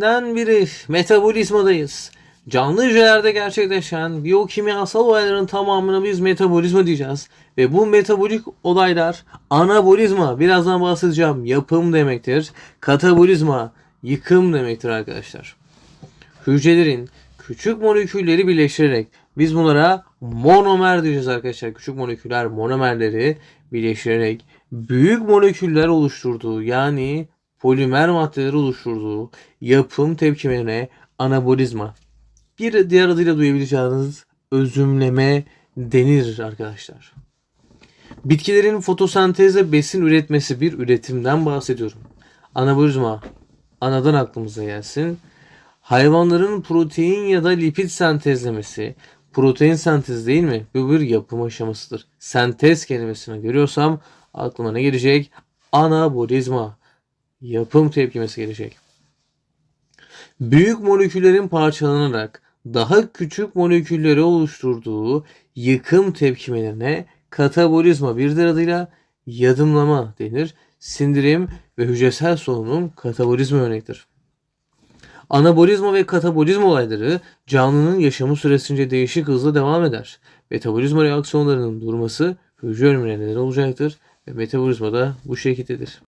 Den biri metabolizmadayız. Canlı hücrelerde gerçekleşen biyokimyasal olayların tamamına biz metabolizma diyeceğiz. Ve bu metabolik olaylar anabolizma birazdan bahsedeceğim yapım demektir. Katabolizma yıkım demektir arkadaşlar. Hücrelerin küçük molekülleri birleştirerek biz bunlara monomer diyeceğiz arkadaşlar. Küçük moleküller monomerleri birleştirerek büyük moleküller oluşturduğu yani polimer maddeleri oluşturduğu yapım tepkimelerine anabolizma. Bir diğer adıyla duyabileceğiniz özümleme denir arkadaşlar. Bitkilerin fotosentezle besin üretmesi bir üretimden bahsediyorum. Anabolizma anadan aklımıza gelsin. Hayvanların protein ya da lipid sentezlemesi, protein sentez değil mi? Bu bir yapım aşamasıdır. Sentez kelimesini görüyorsam aklıma ne gelecek? Anabolizma. Yapım tepkimesi gelecek. Büyük moleküllerin parçalanarak daha küçük molekülleri oluşturduğu yıkım tepkimelerine katabolizma bir diğer adıyla yadımlama denir. Sindirim ve hücresel solunum katabolizma örnektir. Anabolizma ve katabolizma olayları canlının yaşamı süresince değişik hızla devam eder. Metabolizma reaksiyonlarının durması hücre ölümüne neden olacaktır ve metabolizma da bu şekildedir.